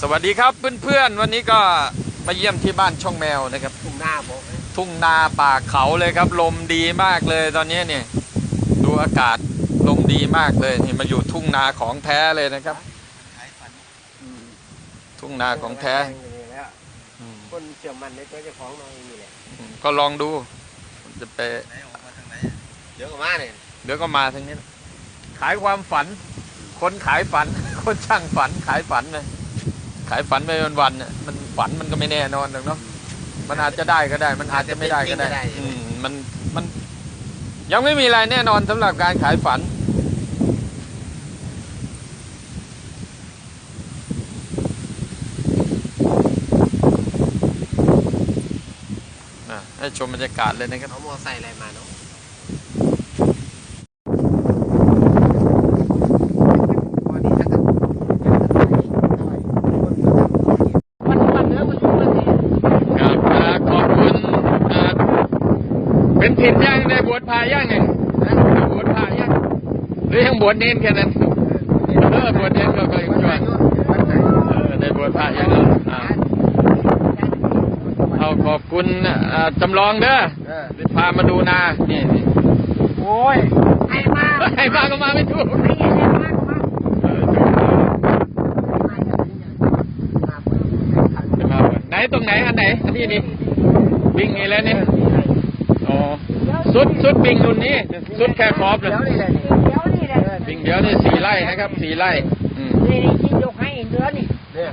สวัสดีครับเพื่อนๆ วันนี้ก็มาเยี่ยมที่บ้านช่องแมวนะครับ ทุ่งหน้าบอกทุ่งนาป่าเขาเลยครับ ลมดีมากเลยตอนนี้เนี่ยดูอากาศลมดีมากเลยนี่มาอยู่ทุ่งนาของแท้เลยนะครับทุ่งนาของแท้แล้วอืมคนเชื่อมันในตัวเจ้าของน้อยนี่แหละก็ลองดูจะไปเดี๋ยวก็มาเนี่ยเดี๋ยวก็มาทางนี้ ขายความฝัน คนขายฝัน คนช่างฝันขายฝันเลย ขายฝันไปวันๆน่ะมันฝันมันก็ไม่แน่นอนหรอกเนาะมันอาจจะได้ก็ได้ มันอาจจะไม่ได้ก็ได้อืมมันมัน ยังไม่มีอะไรแน่นอนสำหรับการขายฝันอะให้ชมบรรยากาศเลยนะครับเอามอไซค์อะไรมาเนาะพอดีถ้าเกิดมันมันเนื้อมันอยู่มันเนี่ย ครับอ่าขอบคุณอ่า เป็นถิ่นย่างได้บวชพาย่างไงนะบวชพาย่างหรือยังบวชเน้นแค่นั้นเออบวชเน้นก็ไปช่วยเออได้บวชพาย่างอ่าเอาขอบคุณอ่าจำลองเด้อเออพามาดูนานี่นี่โอ้ยให้มาให้มาก็มาไม่ถูกให้เงินมาก็มาเออจะมาบวชไหนตรงไหนอันไหนอันนี้นี่วิ่งนี่แล้วนี่ อ๋อสุดสุดวิ่งนุ่นนี่สุดแค่ขอบเลยเดี๋ยวนี่แหละนี่เดี๋ยวนี่แหละวิ่งเดียวนี่สี่ไร่นะครับสี่ไร่อืมนี่ที่ยกให้เดือนนี่เนี่ย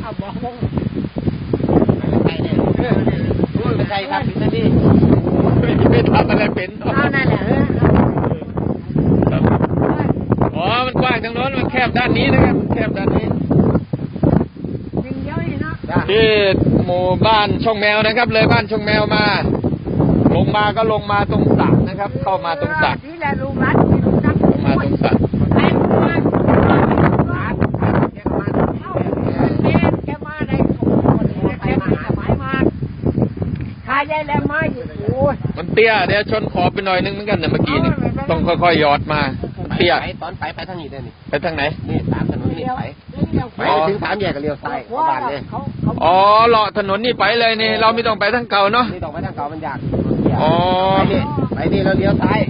เอาบอกว่าใครเนี่ยเออรู้เป็นใครครับถึงนั่นนี่ไม่ไม่ทำอะไรเป็นหรอกเอานั่นแหละเออครับอ๋อ มันกว้างทางโน้นมันแคบด้านนี้นะครับแคบด้านนี้สิ่งเดียวนี่เนาะที่หมู่บ้านช่องแมวนะครับ เลยบ้านช่องแมวมา ลงมาก็ลงมาตรงสระนะครับ เข้ามาตรงสระที่แหละลูกรักที่ลูกรักลงมาตรงสระแม่มาครับแกก็มาเอาแม่แกมาได้สองคนแกมาสบายมากขายได้แล้วมาอยู่โอ้ยมันเตี้ยเดี๋ยวชนขอบไปหน่อยนึงเหมือนกันเนี่ยเมื่อกี้นี่ต้องค่อยๆยอดมาเตี้ยไปตอนไปไปทางนี้ได้นี่ไปทางไหนนี่สามถนนนี่ไปไปถึงสามแยกก็เลี้ยวซ้ายเข้าบ้านเลยอ๋อเลาะถนนนี่ไปเลยนี่เราไม่ต้องไปทางเก่าเนาะนี่ต้องไปทางเก่ามันยาก อ๋อ ไปนี่ไปนี่เราเลี้ยวซ้าย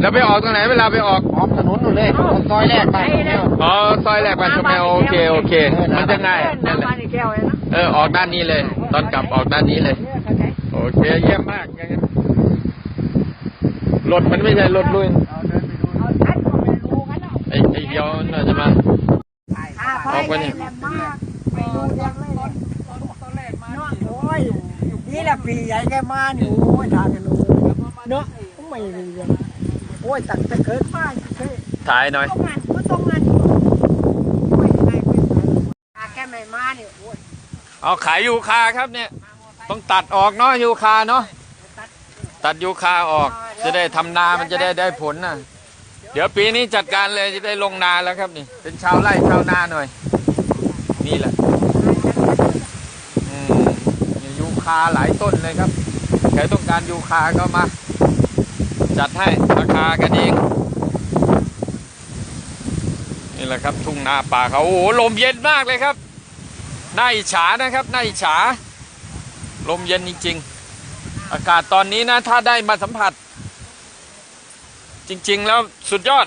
แล้วไปออกตรงไหนเวลาไปออก ออกถนนนู่นเลยซอยแรกไปเนี่ยอ๋อ ซอยแรกบ้านช่องแมวโอเค โอเค มันจะง่ายนั่นแหละน้ำมันอีกแก้วเลยนะเออ ออกด้านนี้เลย ตอนกลับออกด้านนี้เลยเนี่ยเข้าใจโอเค เยี่ยมมากอย่างนั้นรถมันไม่ใช่รถลุยเอาชัดก็ไม่รู้กันแล้วไอ้ไอ้เดียวน่าจะมาอ่าไปออกไปนี่แหลมมากไม่รู้เรื่องเลยเนาะโอ้ย นี่แหละปีใหญ่แกมานี่โอ้ยทางกันรู้เนาะไม่รู้เรื่องโอ้ยตั้งแต่เกิดมาเคยถ่ายหน่อยต้องงานก็ต้องงานโอ้ยนายเป็นไงอะแกไม่มาเนี่ยโอ้ยเอาขายยูคาครับเนี่ย ต้องตัดออกเนาะยูคาเนาะตัดยูคาออกจะได้ทำนามันจะได้ได้ผลนะเดี๋ยวปีนี้จัดการเลยจะได้ลงนาแล้วครับนี่ เป็นชาวไร่ชาวนาหน่อย นี่แหละ อืมมียู คาหลายต้นเลยครับ ใครต้องการยูคาก็มา จัดให้ราคากันเองนี่แหละครับ ทุ่งนาป่าเขาโอ้โหลมเย็นมากเลยครับน่าอิจฉานะครับน่าอิจฉาลมเย็นจริง ๆ อากาศตอนนี้นะ ถ้าได้มาสัมผัส จริง ๆ แล้วสุดยอด